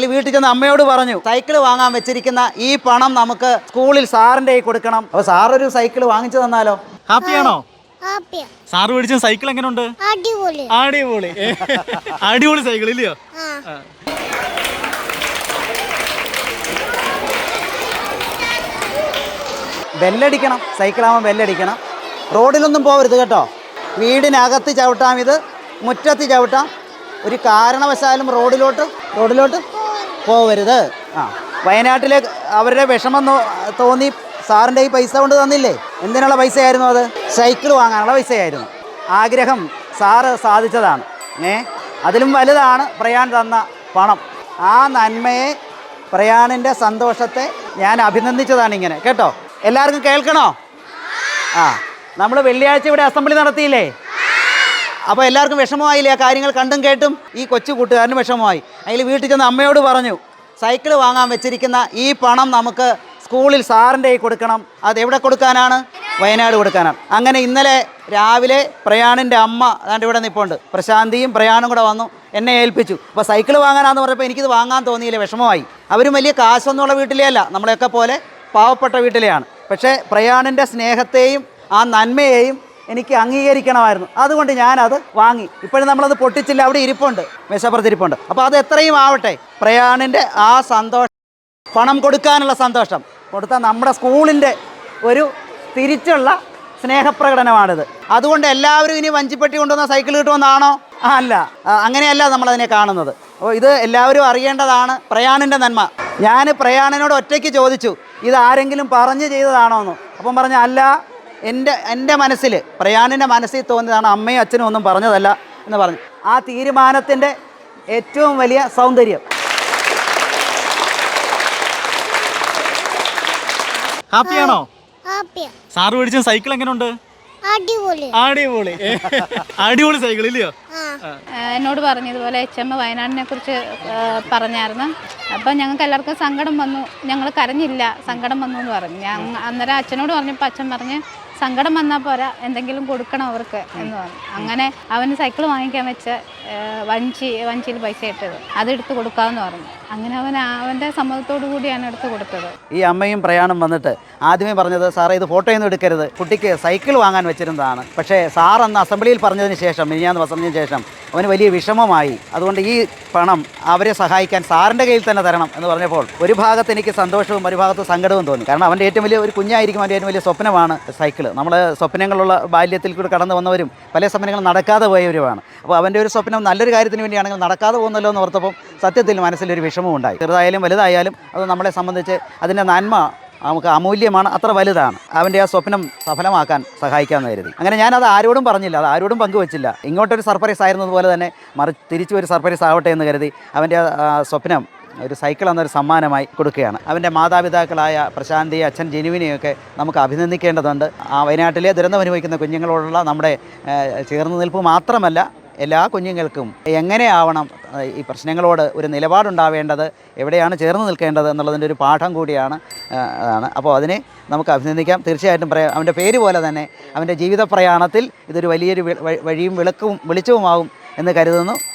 അതിൽ വീട്ടിൽ ചെന്ന് അമ്മയോട് പറഞ്ഞു സൈക്കിൾ വാങ്ങാൻ വെച്ചിരിക്കുന്ന ഈ പണം നമുക്ക് സ്കൂളിൽ സാറിന്റെ കൈ കൊടുക്കണം. അപ്പൊ സാറൊരു സൈക്കിൾ വാങ്ങിച്ചു തന്നാലോ? ഹാപ്പിയാണോ ഹാപ്പിയാ സാറ് മേടിച്ച സൈക്കിൾ എങ്ങനെയുണ്ട് അടിപൊളി. അടിപൊളി. അടിപൊളി സൈക്കിൾ ഇല്ലയോ? ബെല്ലടിക്കണം. സൈക്കിളാകുമ്പോൾ ബെല്ലടിക്കണം. റോഡിലൊന്നും പോവരുത് കേട്ടോ. വീടിനകത്ത് ചവിട്ടാം ഇത് മുറ്റത്ത് ചവിട്ടാം. ഒരു കാരണവശാലും റോഡിലോട്ട് റോഡിലോട്ട് പോകരുത് ആ വയനാട്ടിലെ അവരുടെ വിഷമം തോന്നി സാറിന്റെ ഈ പൈസ കൊണ്ട് തന്നില്ലേ? എന്തിനുള്ള പൈസയായിരുന്നു അത്? സൈക്കിൾ വാങ്ങാനുള്ള പൈസയായിരുന്നു. ആഗ്രഹം സാറ് സാധിച്ചതാണ്. ഏ അതിലും വലുതാണ് പ്രയാൺ തന്ന പണം. ആ നന്മയെ പ്രയാണിന്റെ സന്തോഷത്തെ ഞാൻ അഭിനന്ദിച്ചതാണ് ഇങ്ങനെ. കേട്ടോ? എല്ലാവർക്കും കേൾക്കണോ? ആ നമ്മൾ വെള്ളിയാഴ്ച ഇവിടെ അസംബ്ലി നടത്തിയില്ലേ? അപ്പോൾ എല്ലാവർക്കും വിഷമമായില്ലേ? ആ കാര്യങ്ങൾ കണ്ടും കേട്ടും ഈ കൊച്ചു കൂട്ടുകാരന് വിഷമമായി. അതിൽ വീട്ടിൽ ചെന്ന് അമ്മയോട് പറഞ്ഞു സൈക്കിൾ വാങ്ങാൻ വെച്ചിരിക്കുന്ന ഈ പണം നമുക്ക് സ്കൂളിൽ സാറിന്റെ കൈ കൊടുക്കണം. അത് എവിടെ കൊടുക്കാനാണ്? വയനാട് കൊടുക്കാനാണ്. അങ്ങനെ ഇന്നലെ രാവിലെ പ്രയാണിന്റെ അമ്മ അതാണ്ട് ഇവിടെ നിൽപ്പുണ്ട് പ്രശാന്തിയും പ്രയാണും കൂടെ വന്നു എന്നെ ഏൽപ്പിച്ചു. അപ്പോൾ സൈക്കിൾ വാങ്ങാനാന്ന് പറഞ്ഞപ്പോൾ എനിക്കിത് വാങ്ങാൻ തോന്നിയില്ല വിഷമമായി. അവരും വലിയ കാശൊന്നുള്ള വീട്ടിലേ അല്ല നമ്മളെയൊക്കെ പോലെ പാവപ്പെട്ട വീട്ടിലെയാണ്. പക്ഷേ പ്രയാണിന്റെ സ്നേഹത്തെയും ആ നന്മയെയും എനിക്ക് അംഗീകരിക്കണമായിരുന്നു. അതുകൊണ്ട് ഞാനത് വാങ്ങി. ഇപ്പോഴും നമ്മളത് പൊട്ടിച്ചില്ല അവിടെ ഇരിപ്പുണ്ട്. മേശപ്പുറത്ത് ഇരിപ്പുണ്ട് അപ്പോൾ അത് എത്രയും ആവട്ടെ പ്രയാണിന്റെ ആ സന്തോഷം പണം കൊടുക്കാനുള്ള സന്തോഷം. കൊടുത്താൽ നമ്മുടെ സ്കൂളിന്റെ ഒരു തിരിച്ചുള്ള സ്നേഹപ്രകടനമാണിത്. അതുകൊണ്ട് എല്ലാവരും ഇനി വഞ്ചിപ്പെട്ടി കൊണ്ടുവന്ന സൈക്കിൾ കിട്ടുമെന്നാണോ? അല്ല. അങ്ങനെയല്ല നമ്മളതിനെ കാണുന്നത്. അപ്പോൾ ഇത് എല്ലാവരും അറിയേണ്ടതാണ് പ്രയാണിന്റെ നന്മ. ഞാൻ പ്രയാണിനോട് ഒറ്റയ്ക്ക് ചോദിച്ചു ഇത് ആരെങ്കിലും പറഞ്ഞ് ചെയ്തതാണോ എന്ന് അപ്പം പറഞ്ഞ അല്ല എന്റെ എന്റെ മനസ്സിൽ പ്രയാണിന്റെ മനസ്സിൽ തോന്നിയതാണ് അമ്മയും അച്ഛനും ഒന്നും പറഞ്ഞതല്ല എന്ന് പറഞ്ഞു. ആ തീരുമാനത്തിന്റെ ഏറ്റവും വലിയ സൗന്ദര്യം. ഹാപ്പിയാണോ? ഹാപ്പിയാ. സാറ് മേടിച്ച സൈക്കിൾ എങ്ങനെയുണ്ട് അടിപൊളി. അടിപൊളി. അടിപൊളി സൈക്കിൾ ഇല്ലയോ? എന്നോട് പറഞ്ഞു ഇതുപോലെ എച്ച് എം വയനാടിനെ കുറിച്ച് പറഞ്ഞായിരുന്നു. അപ്പം ഞങ്ങൾക്ക് എല്ലാവർക്കും സങ്കടം വന്നു. ഞങ്ങൾ കരഞ്ഞില്ല. സങ്കടം വന്നു എന്ന് പറഞ്ഞു. ഞാൻ അന്നേരം അച്ഛനോട് പറഞ്ഞപ്പോൾ അച്ഛൻ പറഞ്ഞ് സങ്കടം വന്നാൽ പോരാ എന്തെങ്കിലും കൊടുക്കണം അവർക്ക് എന്ന് പറഞ്ഞു. അങ്ങനെ അവന് സൈക്കിൾ വാങ്ങിക്കാൻ വെച്ച വഞ്ചി വഞ്ചിയിൽ പൈസ ഇട്ടത്. അതെടുത്ത് കൊടുക്കാമെന്ന് പറഞ്ഞു. അങ്ങനെ അവൻ അവന്റെ സമ്മതത്തോടു കൂടിയാണ് എടുത്ത് കൊടുത്തത്. ഈ അമ്മയും പ്രയാണം വന്നിട്ട് ആദ്യമേ പറഞ്ഞത് സാറേ ഇത് ഫോട്ടോയൊന്നും എടുക്കരുത്. കുട്ടിക്ക് സൈക്കിൾ വാങ്ങാൻ വെച്ചിരുന്നതാണ്. പക്ഷേ സാർ അന്ന് അസംബ്ലിയിൽ പറഞ്ഞതിന് ശേഷം മിനിഞ്ഞാന്ന് പറഞ്ഞതിന് ശേഷം അവന് വലിയ വിഷമമായി. അതുകൊണ്ട് ഈ പണം അവരെ സഹായിക്കാൻ സാറിന്റെ കയ്യിൽ തന്നെ തരണം എന്ന് പറഞ്ഞപ്പോൾ ഒരു ഭാഗത്ത് എനിക്ക് സന്തോഷവും ഒരു ഭാഗത്ത് സങ്കടവും തോന്നി. കാരണം അവന്റെ ഏറ്റവും വലിയ ഒരു കുഞ്ഞായിരിക്കും അവന്റെ ഏറ്റവും വലിയ സ്വപ്നമാണ് സൈക്കിൾ നമ്മൾ സ്വപ്നങ്ങളുള്ള ബാല്യത്തിൽ കൂടെ കടന്നു വന്നവരും പല സ്വപ്നങ്ങളും നടക്കാതെ പോയവരുമാണ്. അപ്പോൾ അവന്റെ ഒരു സ്വപ്നം നല്ലൊരു കാര്യത്തിന് വേണ്ടിയാണെങ്കിൽ നടക്കാതെ പോകുന്നല്ലോ എന്ന് ഓർത്തപ്പം സത്യത്തിൽ മനസ്സിലൊരു വിഷമം ഉണ്ടായി. ചെറുതായാലും വലുതായാലും അത് നമ്മളെ സംബന്ധിച്ച് അതിന്റെ നന്മ നമുക്ക് അമൂല്യമാണ് അത്ര വലുതാണ്. അവന്റെ ആ സ്വപ്നം സഫലമാക്കാൻ സഹായിക്കാമെന്ന് കരുതി. അങ്ങനെ ഞാൻ അത് ആരോടും പറഞ്ഞില്ല അത് ആരോടും പങ്കുവച്ചില്ല. ഇങ്ങോട്ടൊരു സർപ്രൈസ് ആയിരുന്നതുപോലെ തന്നെ മറി തിരിച്ചു ഒരു സർപ്രൈസ് ആവട്ടെ എന്ന് കരുതി അവന്റെ സ്വപ്നം ഒരു സൈക്കിൾ എന്നൊരു സമ്മാനമായി കൊടുക്കുകയാണ്. അവന്റെ മാതാപിതാക്കളായ പ്രശാന്തി അച്ഛൻ ജനുവിനെയൊക്കെ നമുക്ക് അഭിനന്ദിക്കേണ്ടതുണ്ട്. ആ വയനാട്ടിലെ ദുരന്തം അനുഭവിക്കുന്ന കുഞ്ഞുങ്ങളോടുള്ള നമ്മുടെ ചേർന്ന് നിൽപ്പ് മാത്രമല്ല എല്ലാ കുഞ്ഞുങ്ങൾക്കും എങ്ങനെയാവണം ഈ പ്രശ്നങ്ങളോട് ഒരു നിലപാടുണ്ടാവേണ്ടത് എവിടെയാണ് ചേർന്ന് നിൽക്കേണ്ടത് എന്നുള്ളതിന്റെ ഒരു പാഠം കൂടിയാണ് അതാണ്. അപ്പോൾ അതിനെ നമുക്ക് അഭിനന്ദിക്കാം. തീർച്ചയായിട്ടും പറയാം. അവന്റെ പേര് പോലെ തന്നെ അവന്റെ ജീവിത പ്രയാണത്തിൽ ഇതൊരു വലിയൊരു വഴിയും വിളക്കും വെളിച്ചവുമാവും എന്ന് കരുതുന്നു.